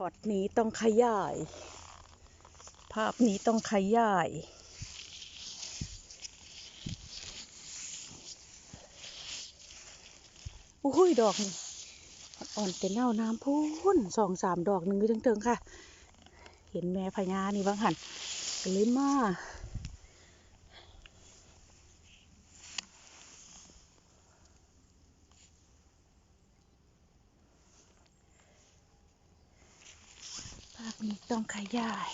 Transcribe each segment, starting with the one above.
พอตนี้ต้องขยาย ภาพนี้ต้องขยาย อุ้ย ดอกนี่อ่อนแต่เน่าน้ำพุ่นสองสามดอกหนึ่งอยู่เทิงๆค่ะ เห็นแม่พญานี่บ้างหันเลยมาภาพนี้ ต้องขยาย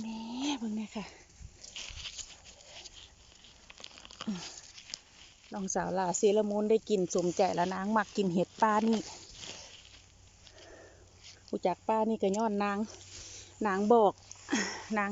แม่เบิ่งเนี่ยค่ะลองสาวลาเซรามูนได้กินสมใจแล้วนางมักกินเห็ดป้านี่กูจากป้านี่ก็ย้อนนาง นางบอก นาง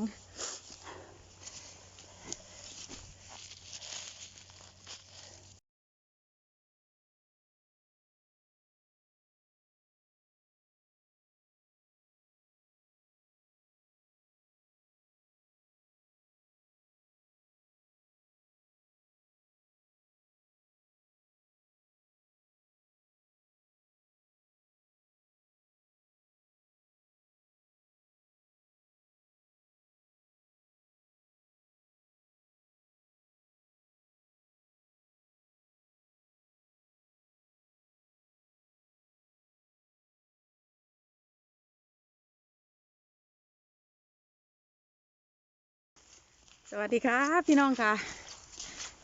สวัสดีค่ะพี่น้องค่ะ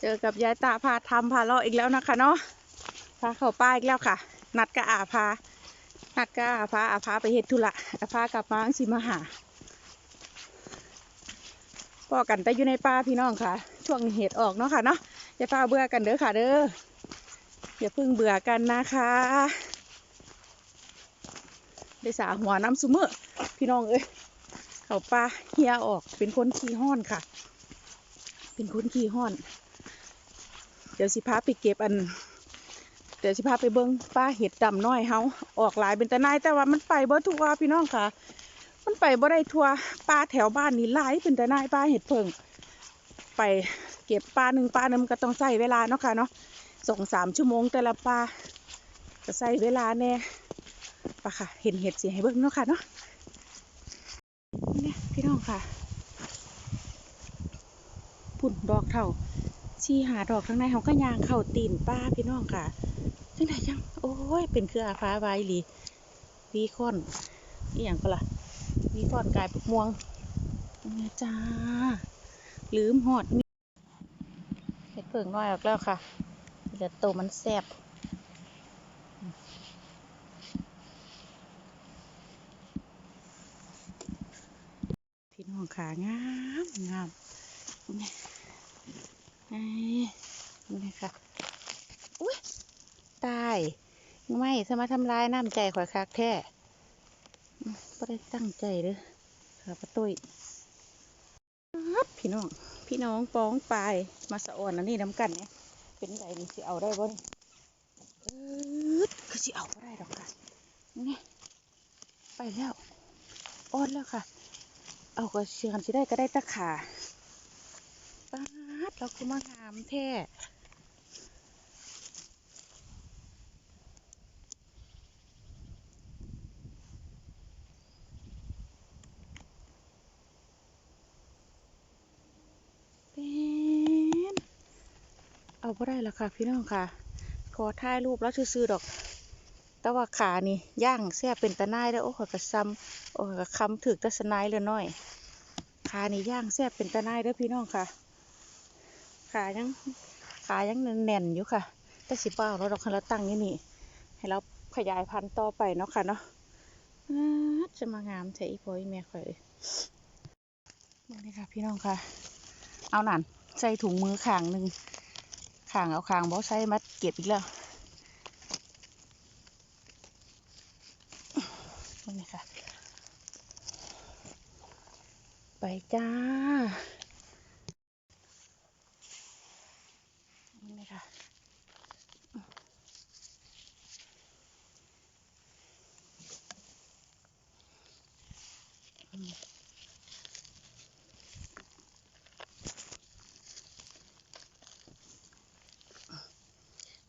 เจอกับยายตาพาทำพาเลาะอีกแล้วนะคะเนาะพาเข้าป้าอีกแล้วค่ะ นัดกับอาพา นัดกับอาพาอาพาไปเฮ็ดธุระอาพากลับมาสิมาหาพอกันแต่อยู่ในป่าพี่น้องค่ะ ช่วงเห็ดออกเนาะค่ะเนาะอย่าฟ้าเบื่อกันเด้อค่ะเด้ออย่าเพิ่งเบื่อกันนะคะได้สาหัวน้ำซุมือพี่น้องเอ้ยเขาป่าเฮียออกเป็นคนขี้ห้อนค่ะ เป็นคนขี้ห้อน เดี๋ยวสิพาไปเก็บอัน เดี๋ยวสิพาไปเบิ้งป้าเห็ดดำน้อยเฮาออกหลายเป็นตะนายแต่ว่ามันไปบ่ทั่วพี่น้องค่ะ มันไปบ่ได้ทั่วป้าแถวบ้านนี่หลายเป็นตะนายป้าเห็ดเพิงไปเก็บปลาหนึ่งปลานึ่งมันก็ต้องใส่เวลาเนาะค่ะเนาะสองสามชั่วโมงแต่ละปลาก็ใส่เวลาแน่ปะค่ะ เห็นเห็ดสิให้เบิ้งเนาะค่ะเนาะเนี่ยพี่น้องค่ะ พุ่นดอกเท่าชีหาดอกข้างในเขาก็ยางเข้าตีนป้าพี่น้องค่ะจังไดจังโอ้ยเป็นเครืออาฟ้าไวายหลีวีคอนอีหยังก็ล่ะวีคอนกลายเป็นม่วงเนี่ยจ้าลืมหอดมีเห็ดเผิงน้อยออกแล้วค่ะเหลือโตวมันแซ่บพี่น้องขางามงามนี่ นี่นี่ค่ะอุ้ยตายไม่สมาทำร้ายน้ำใจข่อยคักแท้อืมบ่ได้ตั้งใจเด้อค่ะป้าตุ้ยครับพี่น้อง พี่น้องป้องปลายมาสะอ่อนอันนี้น้ำกันเนี่ย เป็นไรนี่สิเอาได้บ่นี่คือสิเอาบ่ได้ดอกค่ะนี่ไปแล้วอ่อนแล้วค่ะ เอาก็เชื่อกันสิได้ก็ได้ตะขา เราคือมางามแท้เป็นเอาบ่ได้ล้วค่ะพี่น้องค่ะ ขอถ่ายรูปแล้วซื่อๆดอก แต่ว่าขานี่ย่างแซ่บเป็นตะนายแล้วโอ้ขอกระซำโอ้ขอกระคำถึกแตะสนายเลยน้อยขานี่ย่างแซ่บเป็นตะนายเด้อพี่น้องค่ะ ขายังขายังแน่นอยู่ค่ะ แต่สิเปล่าเราดอกคันเราตั้งอยู่นี่ ให้เราขยายพันธุ์ต่อไปเนาะค่ะเนาะจะมางามใช่อีพอยแม่ข่อยนี่ค่ะ พี่น้องค่ะ เอาหนันใส่ถุงมือขางหนึ่งขางเอาขางบ่ใส่มาเก็บอีกแล้วนี่ค่ะ ไปจ้า นี่ค่ะ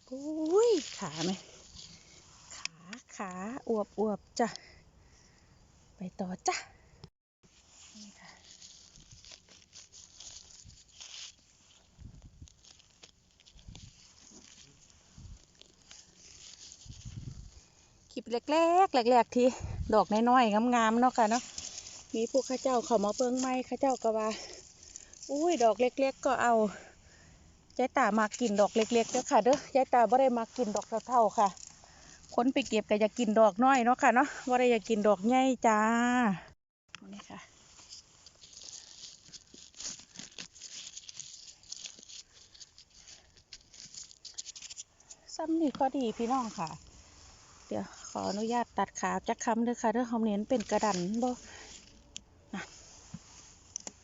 โอ้ย ขาไหม ขา ขา อ วบอวบจ้ะ ไปต่อจ้ะนี่ค่ะคลิปเล็กๆแรกๆที่ดอกน้อยๆงามๆเนาะค่ะเนาะมีผู้ข้าเจ้าเขามาเบิ่งไม้ข้าเจ้าก็ว่า อุ้ยดอกเล็ก ๆ ก็เอายายตามากินดอกเล็กๆเด้อค่ะเด้อยายตาบ่ได้มากินดอกเท่าๆค่ะ คนไปเก็บก็อยากกินดอกน้อยเนาะค่ะเนาะบ่ได้อยากกินดอกใหญ่จ้านี่ค่ะซ้ำนี่ก็ดีพี่น้องค่ะ เดี๋ยวขออนุญาตตัดขาจักคำเด้อค่ะเด้อเขาเน้นเป็นกระดันบ่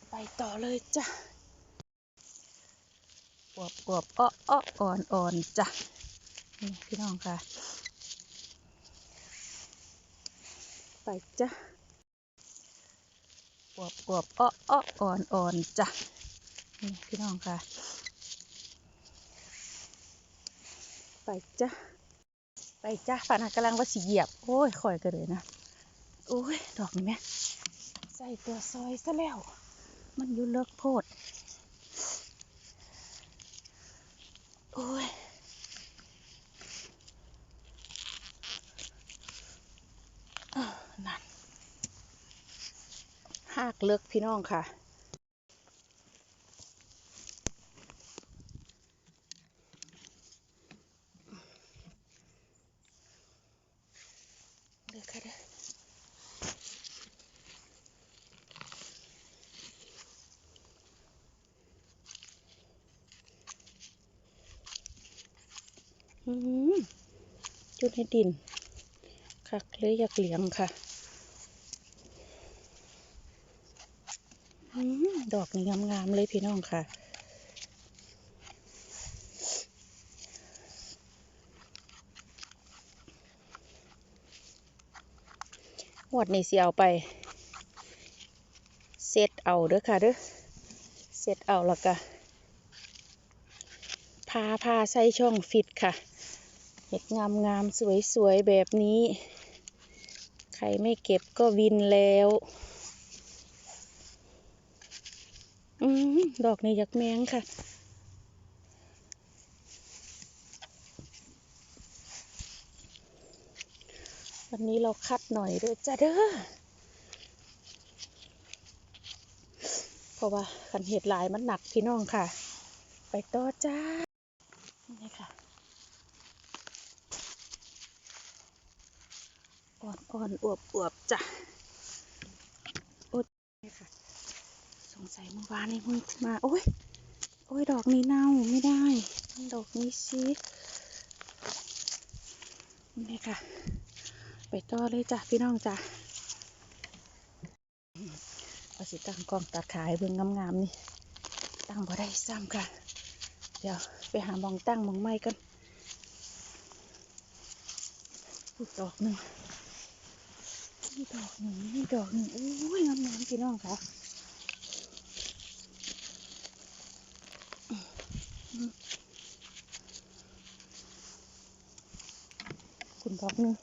ไปต่อเลยจ้ะอวบอวบอ้ออ้ออ่อนอ่อนจ้ะนี่พี่น้องค่ะ ไปจ้ะอวบอวบอ้ออ้ออ่อนอ่อนจ้ะนี่พี่น้องค่ะ ไปจ้ะไปจ้ะฝันหากำลังว่าสีเหยียบ โอ้ยคอยกันเลยนะโอ้ย ดอกนี่แม่ใส่ตัวซอยซะแล้ว มันอยู่เลิกโพด โอ้ย อ่านั่นหากเลิกพี่น้องค่ะ เด้อค่ะเด้อจุดให้ดิน คักเลยอยากเลี้ยงค่ะ อืม ดอกนี่งามๆเลยพี่น้องค่ะ หวดนี่สิเอาไป เซตเอาเด้อค่ะเด้อ เซตเอาแล้วก็พาพาใส่ช่องฟิตค่ะ เห็ดงามงามสวยสวยๆแบบนี้ ใครไม่เก็บก็วินแล้ว อืม ดอกในี้อยากแมงค่ะ วันนี้เราคัดหน่อยเด้อจ้าเด้อเพราะว่าขันเห็ดหลายมันหนักพี่น้องค่ะ ไปต่อจ้า นี่ค่ะอ่อนอ่อนอวบอวบจ้ะโอ้ยนี่ค่ะ ส งสัยเมื่อวานนี้มึงมา โอ้ย โอ้ย ดอกนี้เน่าไม่ได้ ดอกนี้สินี่ค่ะ ไปต่อเลยจ้ะพี่น้องจ้ะเอาสิตั้งกล้องตัดขายเบิ่งงามๆนี่ ตั้งบ่ได้ซ้ำค่ะ เดี๋ยวไปหามองตั้งมองไม้กันอีกดอกหนึ่งนี่ดอกหนึ่งนี่ดอกหนึ่งโอ้ยงามๆพี่น้องค่ะ ดอกนึง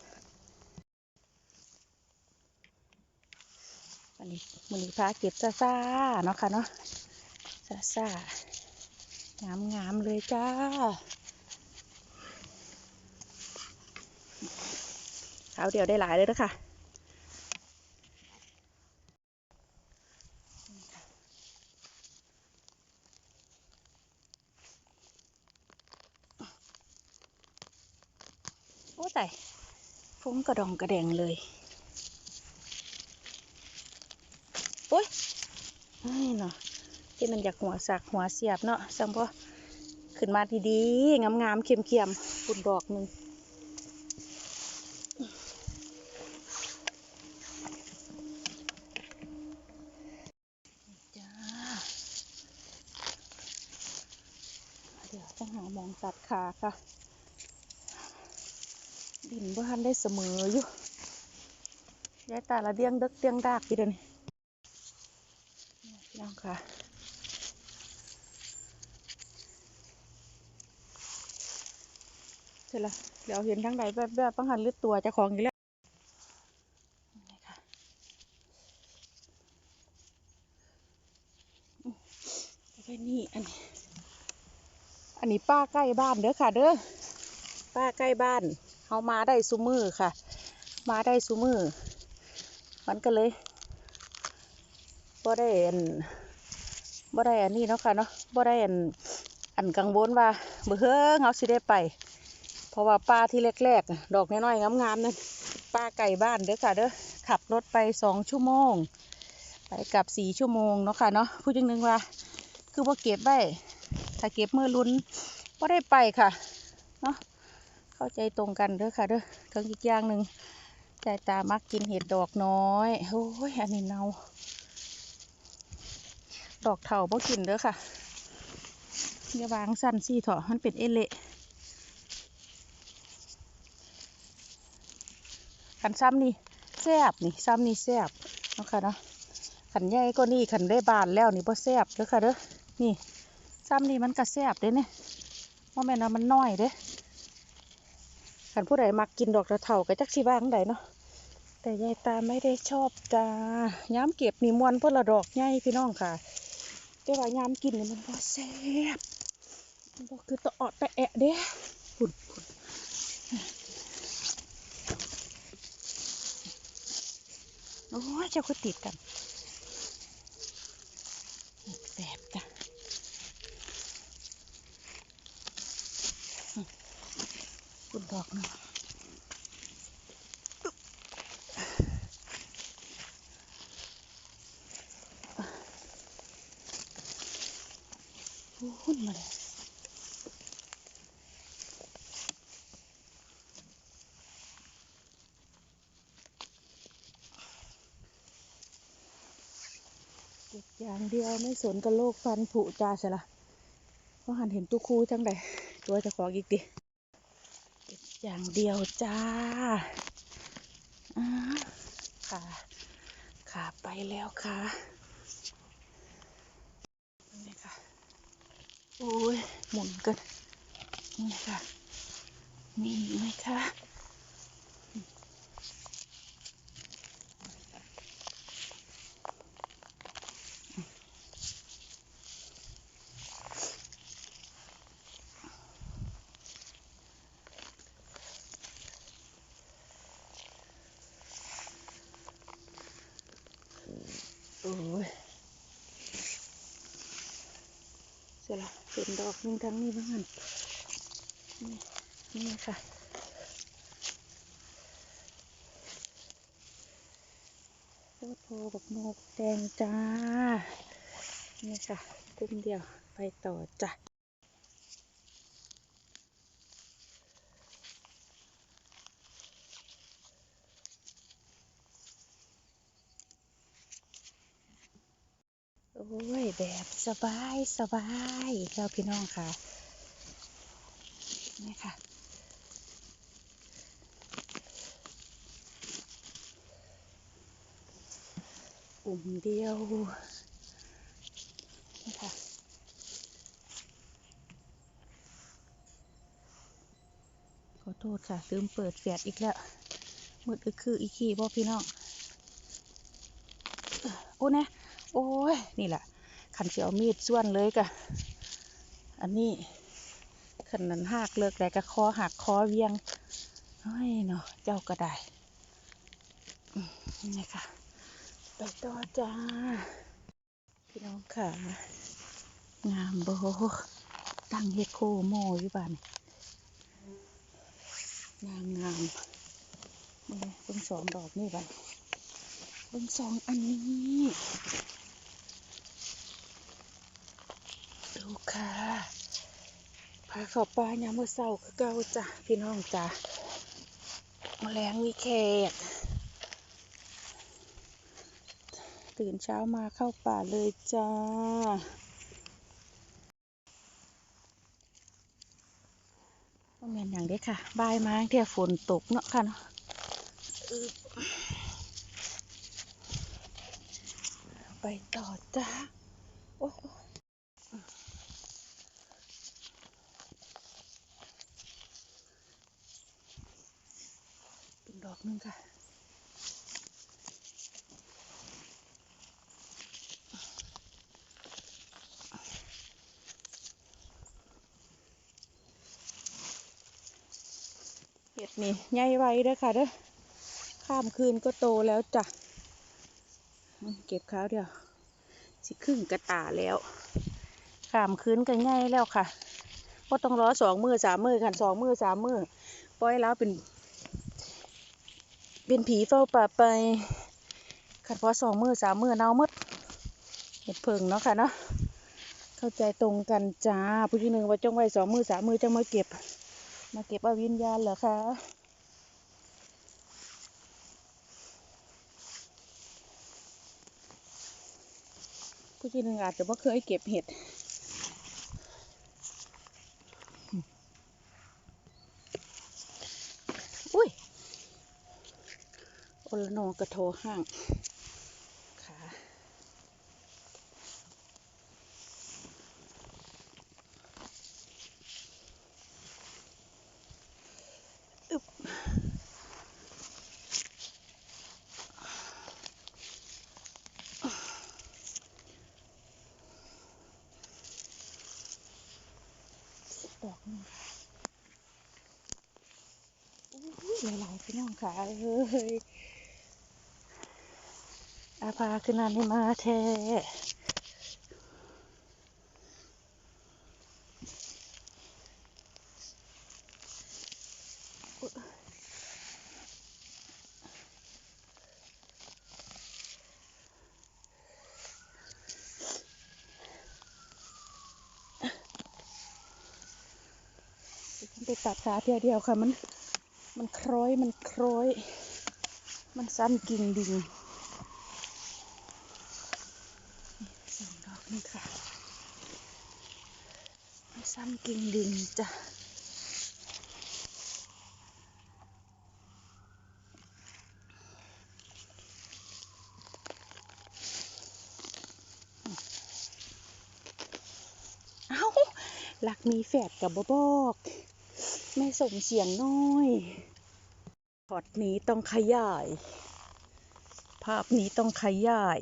วันนี้มือนี้พาเก็บซาซาเนาะค่ะเนาะซาซางามงามๆเลยจ้า เขาเดียวได้หลายเลยนะค่ะ โอ้แต่ฟุ้ง กระดองกระแดงเลยโอ้ยนี่เนาะที่มันอยากหัวสักหัวเสียบเนาะสังพอขึ้นมาดีๆงามๆเข็มๆปุ่นดอกหนึ่ง ได้เสมออยู่ยายตาละเดียงด็กเดียงดากพี่เดินพี่น้องค่ะเสร็จละเดี๋ยวเห็นทั้งใดแบบแบบต้องหันลืดตัวจะของอยู่แล้วนี่อันนี้ อันนี้ป้าใกล้บ้านเด้อค่ะเด้อป้าใกล้บ้าน เฮามาได้ซุมือค่ะ มาได้ซุมือ มันก็เลยบ่ได้อันบ่ได้อันนี้เนาะค่ะเนาะบ่ได้อันอันกังวลว่าเบื่อเงเฮาสิได้ไป เพราะว่าป้าที่แรกๆดอกน้อยๆงามๆนั่นป้าไก่บ้านเด้อค่ะเด้อขับรถไปสองชั่วโมง ไปกลับสี่ชั่วโมงเนาะค่ะเนาะพูดจังนึงว่า คือว่าเก็บไว้ถ้าเก็บมือลุ้นก็ได้ไปค่ะเนาะ เข้าใจตรงกันเด้อค่ะเด้อทั้งอีกอย่างหนึ่งใจตามักกินเห็ดดอกน้อยโอ้ยอันนี้เนาดอกเถาบ่กินเด้อค่ะอย่าวางสั้นสี่เถอะมันเป็นเอเละขันซ้ำนี่แซบนี่ซ้ำนี่แซบเนาะค่ะเนาะขันใหญ่ก็นี่ขันได้บานแล้วนี่บ่แซบเด้อค่ะเด้อนี่ซ้ำนี่มันก็แซบเด้เนี่ยว่าแม่นว่ามันน้อยเด้ ขันผู้ใดมักกินดอกกระเถาก็จักสิว่างใดเนาะแต่ยายตาไม่ได้ชอบจ้าย้ำเก็บนี่มวนเพื่อละดอกใหญ่พี่น้องค่ะแต่ว่าย้ำกินนี่มันบ่แซ่บมันบ่คือตะออดตะแอะเด้พุ่นพุ่นโอ้ยเจ้าคือติดกันแสบจ้ะอืม คุณดอกนึงโอ้ยมาเลยเก็บอย่างเดียวไม่สนกับโลกฟันผุจ้าใช่ละเพราะหันเห็นตู้คูจังใดตัวจะขออีกดิ อย่างเดียวจ้าค่ะ ค่ะไปแล้วค่ะนี่ค่ะโอ้ยหมุนกันนี่ค่ะ มีไหมคะ อ้ยเสร็จละเป็นดอกหนึงทั้งนี้บ้างนนี่นี่ค่ะโอ้โหบักโมกแดงจ้า นี่ค่ะกลุ่มเดียวไปต่อจ้ะ โอ้ย แบบสบายสบายแล้วพี่น้องค่ะ นี่ค่ะกลุ่มเดียว นี่ค่ะขอโทษค่ะ ลืมเปิดแฟลชอีกแล้วมืดก็คืออีกขี้พ่อพี่น้องเอ้อโอ้เนี่ยโอ้ย นี่แหละ ขันเสียวมีดส่วนเลยกะอันนี้ขันนั้นหักเลิกแต่กะคอหักคอเวียงเฮ้ยเนาะเจ้าก็ได้นี่ค่ะ ไปต่อจ้า พี่น้องค่ะ งามโบตั้งเฮโคโมอยู่บ้านงามงามเบิ่งเบิ่งสองดอกนี่บ้านเบิ่งสองอันนี้ ดู ค่ะพาเข้าป่ายามมือเช้าคือเก่าจ้ะพี่น้องจ้ะแมลงมีแขกตื่นเช้ามาเข้าป่าเลยจ้า ก็แม่นอย่างเด้ค่ะ บายมาเที่ยฝนตกเนาะค่ะเนาะอึ๊บไปต่อจ้า โอ้ นึงค่ะ เห็ดนี่ใหญ่ไว้เด้อค่ะเด้อ ข้ามคืนก็โตแล้วจ้ะเก็บข้าวเดียว สิครึ่งกระตาแล้ว ข้ามคืนก็ง่ายแล้วค่ะก็ต้องรอสองมือสามมือกันสองมือสามมือปล่อยแล้วเป็น เป็นผีเฝ้าป่าไปขัดพอสองมือสามมือเน่าหมดเห็ดเพิงเนาะค่ะเนาะเข้าใจตรงกันจ้าผู้ที่หนึ่งว่าจ้องไว้สองมือสามมือจะมาเก็บ มาเก็บเอาวิญญาณเหรอคะผู้ที่หนึ่งอาจจะไม่เคยเก็บเห็ด อุ้ย โอละนอกระโทห้างขาอึบดอกหนึงค่ะอุ้ยหลายๆพี่น้องค่ะเฮ้ยอาพาขึ้นนานนี่มาแท้ไปตัดขาเดียวเดียวค่ะ มัน มันคล้อย มันคล้อย มันสั้นกิ่งดิ่ง สองดอกนี่ค่ะ มันสั้นกิ่งดิ่งจ้ะเอ้าหลักมีแฝดกับบบอกแม่ส่งเสียงน้อยพอดนี้ต้องขยาย ภาพนี้ต้องขยาย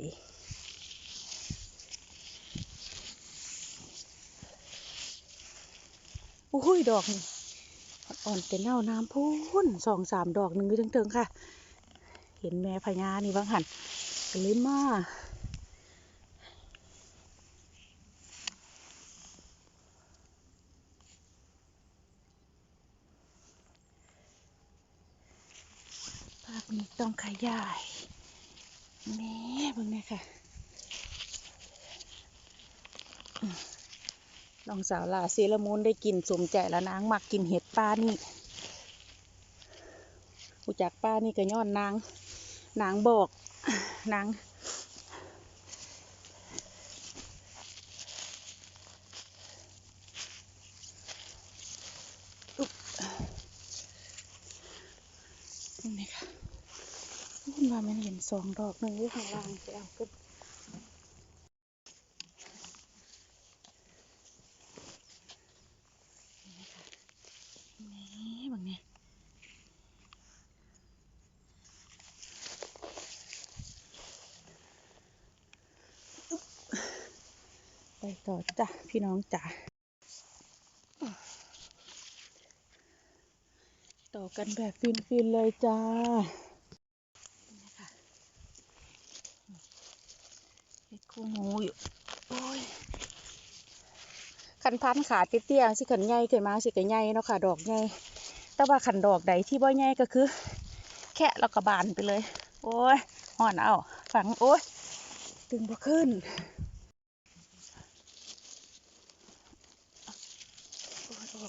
อุ้ย ดอกนี่อ่อนแต่เน่าน้ำพุ่นสองสามดอกหนึ่งอยู่เทิงๆค่ะ เห็นแม่พญานี่บ้างหันก็เลยมาภาพนี้ต้องขยายแม่บิ่งเนี่ยค่ะ น้องสาวลาเซรามูนได้กินสมใจแล้วนางมักกินเห็ดป้านี่กูจากป้านี่ก็ย้อนนาง นางบอกนางนี่ค่ะคุณว่ามันเห็นสองดอกหนึ่งอยู่ข้างล่างไปเอาขึ้นบางเนี่ยอุ๊บไปต่อ จ้ะพี่น้องจ๋าต่อกันแบบฟินๆเลยจ้านี่ค่ะเห็ดคู่หมูอยู่ โอ้ยคันพันขาเตี้ยๆสิขันใหญ่ขึ้นมาสิก็ใหญ่เนาะค่ะ ดอกใหญ่แต่ว่าขันดอกใดที่บ่ใหญ่ก็คือ แค่เรากระบานไปเลย โอ้ยห่อนเอาฝังโอ้ยตึงบ่ขึ้น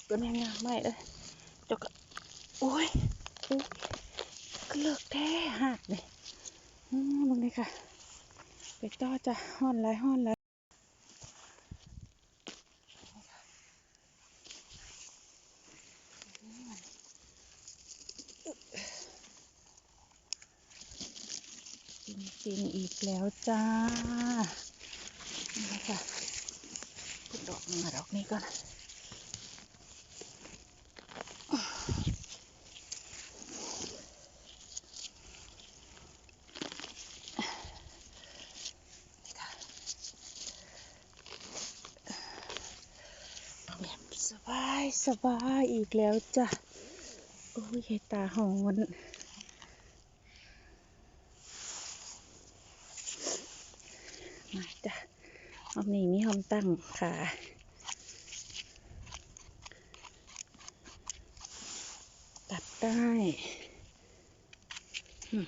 โอ้ยดอกก็แม่งามไม่เลยจกโอ้ยโอ้ยก็เลิกแท้หักเลยอืมมึงเลยค่ะ ไปต่อจ้ะห้อนไรห้อนไรฟินฟินอีกแล้วจ้านี่ค่ะพุดดอกมาดอกนี้ก่อน แบบ สบายอีกแล้วจ้ะ โอ้ยตาหอนมาจ้ะหอมนี่มีหอมตั้งค่ะตัดได้อืม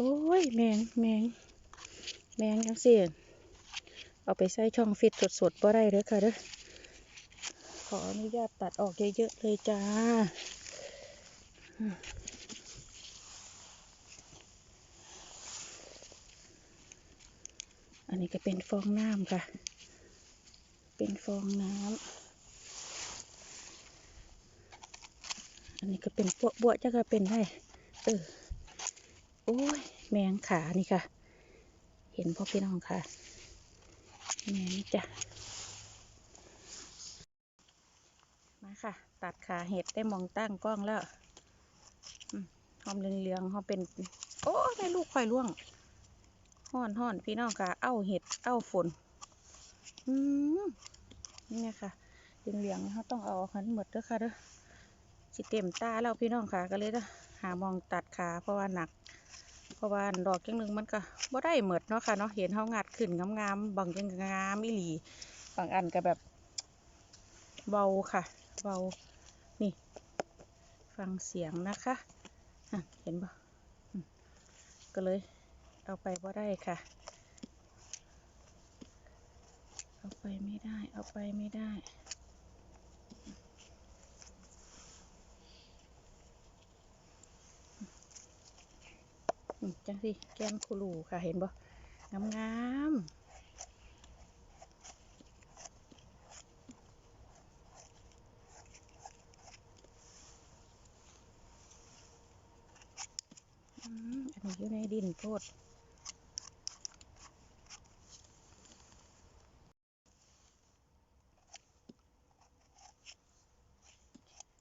โอ้ย แมงแมง แม งจังสิเอาไปใส่ช่องฟิตสดๆบ่ได้เด้อค่ะเด้อขออนุญาตตัดออกเยอะๆเลยจ้า อันนี้ก็เป็นฟองน้ำค่ะ เป็นฟองน้ำ อันนี้ก็เป็นปวบวจะก็เป็นได้ เออ โอ้ย แมงขานี่ค่ะ เห็นพ่อพี่น้องค่ะแมงจ้ะมาค่ะ ตัดขาเห็ดได้มองตั้งกล้องแล้วอืมหอมเหลืองๆหอมเป็น โอ้ได้ลูกควายล่วงห่อนห่อนพี่น้องค่ะ เอ้าเห็ด เอ้าฝน อืมนี่ค่ะเหลืองๆเขาต้องเอาหันหมดด้อค่ะเด้อสิเต็มตาแล้วพี่น้องค่ะก็เลยเด้อหามองตัดขาเพราะว่าหนัก เพราะว่าดอกจังหนึ่งมันก็บ่ได้เหมดเนาะค่ะเนาะเห็นเขางัดขึ้นงามๆบางจังงามอีหลีบางอันก็แบบเบาค่ะเบานี่ ฟังเสียงนะคะะเห็นปะก็เลยเอาไปบ่ได้ค่ะ เอาไปไม่ได้ เอาไปไม่ได้ จังสิแก้มคูลูค่ะ เห็นบ่งามงามๆอันนี้อยู่ในดินโพด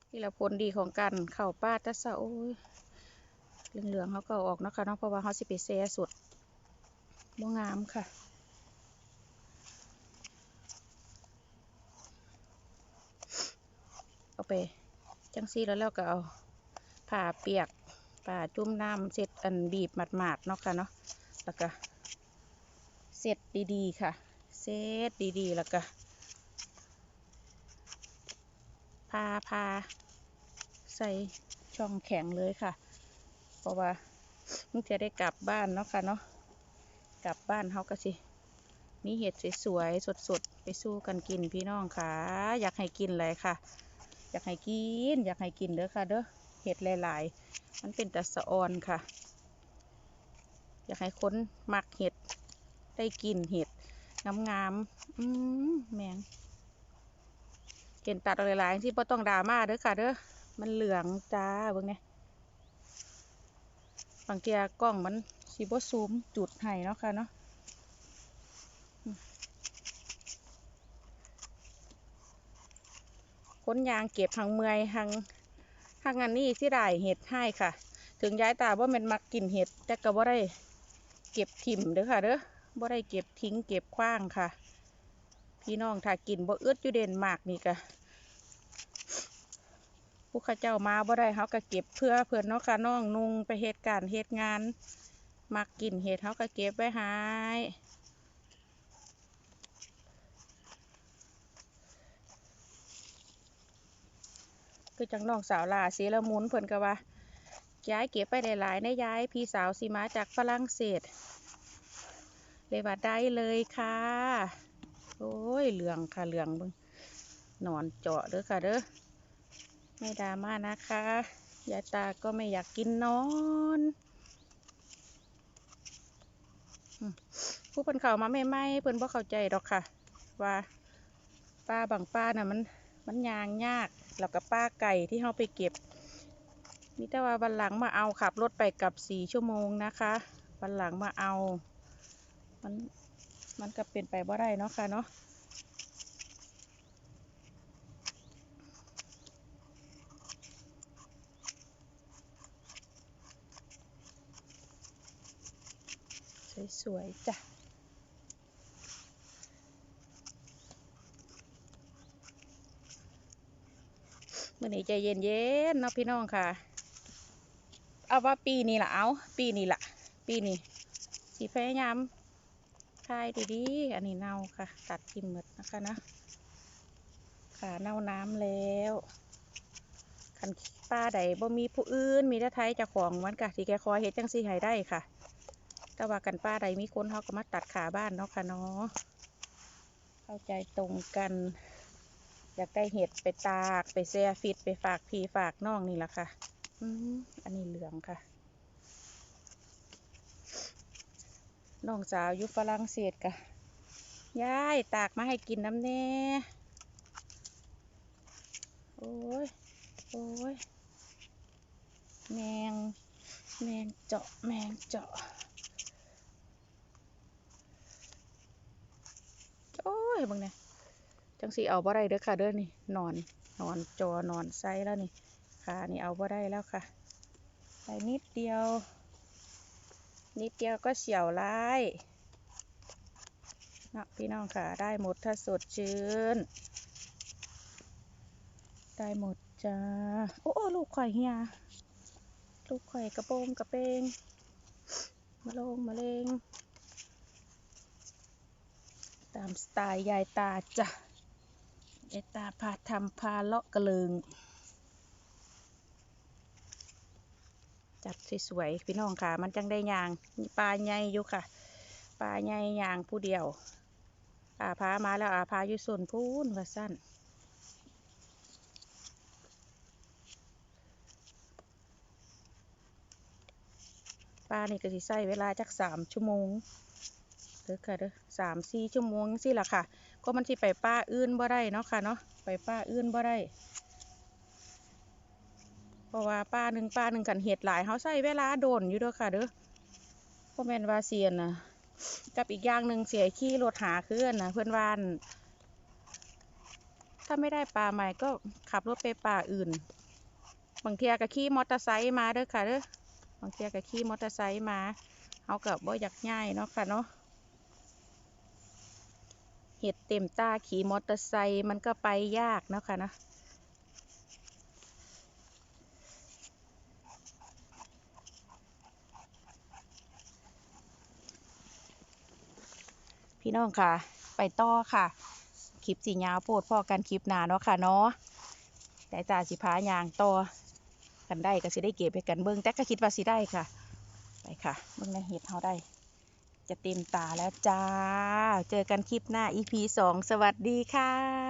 นี่แหละผลดีของการเข่าป้าตะเสาโอ้ย เหลืองๆเขาก็ออกนะคะเนาะเพราะว่าเขาสิไปแซ่สดบ่งามค่ะเอาไปจังซี่แล้วแล้วก็เอาผ่าเปียกผ่าจุ่มน้ำเสร็จอันบีบหมาดๆเนาะค่ะเนาะแล้วก็เสร็จดีๆค่ะ เสร็จดีๆแล้วก็พาพาใส่ช่องแข็งเลยค่ะ ราะว่ามันจะได้กลับบ้านเนาะค่ะเนาะกลับบ้านเขาก็สิ มีเห็ดสวยๆสดๆ ไปสู้กันกินพี่น้องค่ะ อยากให้กินเลยค่ะ อยากให้กิน อยากให้กินเด้อค่ะ เด้อเห็ดหลายๆ มันเป็นตะสะออนค่ะ อยากให้คนมักเห็ดได้กินเห็ดงามๆอืมแมงเห็นตัดหลายๆที่บ่ต้องดราม่าเด้อค่ะเด้อมันเหลืองจ้าเบิ่งเนี่ย บางทีกล้องมันสิบ่ซูมจุดให้เนาะค่ะเนาะค้นยางเก็บหังเมื่อยหังหังอันนี้ที่ได้เห็ดให้ค่ะ ถึงย้ายตาว่ามันมักกินเห็ด แต่ก็บ่ได้เก็บถิ่มเด้อค่ะเด้อบ่ได้เก็บทิ้งเก็บขว้างค่ะ พี่น้องถ้ากินบ่อึดอยู่เด่นมากนี่ก็ ผู้ข้าเจ้ามาบ่ได้เขาก็เก็บเพื่อเพื่อนนาะค่ะน้องนุงไปเหตุการณ์เหตุงานมักกินเห็ดเขาก็เก็บไว้หายคือจังน้องสาวลาสีละมุนเพิ่นก็ว่าย้ายเก็บไปหลายๆได้ย้ายพี่สาวสีมาจากฝรั่งเศส เลยว่าได้เลยค่ะ โอ้ยเหลืองค่ะเหลืองเบิ่งนอนเจาะเด้อค่ะเด้อ ไม่ดราม่านะคะ ยายตาก็ไม่อยากกินนอนผู้เพิ่นเขามาใหม่ๆเพิ่นบ่เข้าใจดอกค่ะ ว่าป้าบางป้าน่ะมันมันยางยากแล้วก็ป้าไก่ที่เราไปเก็บมีแต่ว่าวันหลังมาเอาขับรถไปกับสี่ชั่วโมงนะคะวันหลังมาเอา มันมันก็เป็นไปบ่ได้เนาะค่ะเนาะ สวยๆจ้ะมื่อนี้ใจเย็นเย็นนะพี่น้องค่ะ เอาว่าปีนี้ละเอาปีนี้ละปีนี้สีพยายามคายดีๆอันนี้เน่าค่ะ ตัดทิ่นหมดนะคะนะค่ะเน่าน้ำแล้วขันป้าใดบ่มีผู้อื่นมีแต่ไทยจะของมันกะที่แกคอยเห็ดจังสีหายได้ค่ะ แต่ว่ากันป้าใดมีคนเขาก็มาตัดขาบ้านเนาะค่ะเนาะเข้าใจตรงกัน อยากได้เห็ดไปตากไปแซ่ฟิตไปฝากพี่ฝากน้องนี่แหละค่ะอืมอันนี้เหลืองค่ะน้องสาวอยู่ฝรั่งเศสกะยายตากมาให้กินน้ำแน่ โอ้ย โอ้ย แมง แมงเจาะ แมงเจาะ โอ้ยบังเนี่ยจังสีเอาบ่ได้เด้อค่ะ เด้อนี่นอนนอนจอนอนไซแล้วนี่ขานี่เอาบ่ได้แล้วค่ะไปนิดเดียว นิดเดียวก็เสียวไล่นะพี่น้องค่ะ ได้หมดถ้าสดชื่น ได้หมดจ้า โอ้โอ้ลูกข่อยเฮียลูกข่อยกระโปรงกระเปงมาลงมาเลง ตามสไตล์ยายตาจ้ะยายตาพาทำพาเลาะกระเลิง จัดสวยๆพี่น้องค่ะ มันจังได้ยางปลาใหญ่อยู่ค่ะปลาใหญ่ยางผู้เดียว อาพามาแล้วอาพาอยู่ส่วนพูนว่าสั้นปลานี่ก็สิใส่เวลาจักสามชั่วโมง เด้อค่ะเด้อสามสี่ชั่วโมงสิล่ะค่ะ ก็มันสิไปป้าอื่นบ่ได้เนาะค่ะเนาะไปป้าอื่นบ่ได้เพราะว่าป้าหนึ่งป้าหนึ่งกันเห็ดหลายเขาใส่เวลาโดนอยู่เด้วยค่ะเด้อพราะแม่นวาเซียนนะกับอีกอย่างหนึ่งเสียขี้รถหาเคลื่อนนะเพื่อนว่าน ถ้าไม่ได้ปลาใหม่ก็ขับรถไปป่าอื่น บางเทียก็ขี่มอเตอร์ไซค์มาเด้อค่ะเด้อบางเทียก็ขี่มอเตอร์ไซค์มา เอากับบ่อยากง่ายเนาะค่ะเนาะ เห็ดเต็มตาขี่มอเตอร์ไซค์มันก็ไปยากนะคะนะพี่น้องค่ะ ไปต่อค่ะ คลิปสียาวโปดพ่อกันคลิปหนาเนาะค่ะเนาะแต่ตาสิพายางต่อกันได้ก็สิได้เก็บไปกันเบิ้งแต่ก็คิดว่าสิได้ค่ะ ไปค่ะเบิ้งในเห็ดเขาได้ จะเต็มตาแล้วจ้า เจอกันคลิปหน้า EP สองสวัสดีค่ะ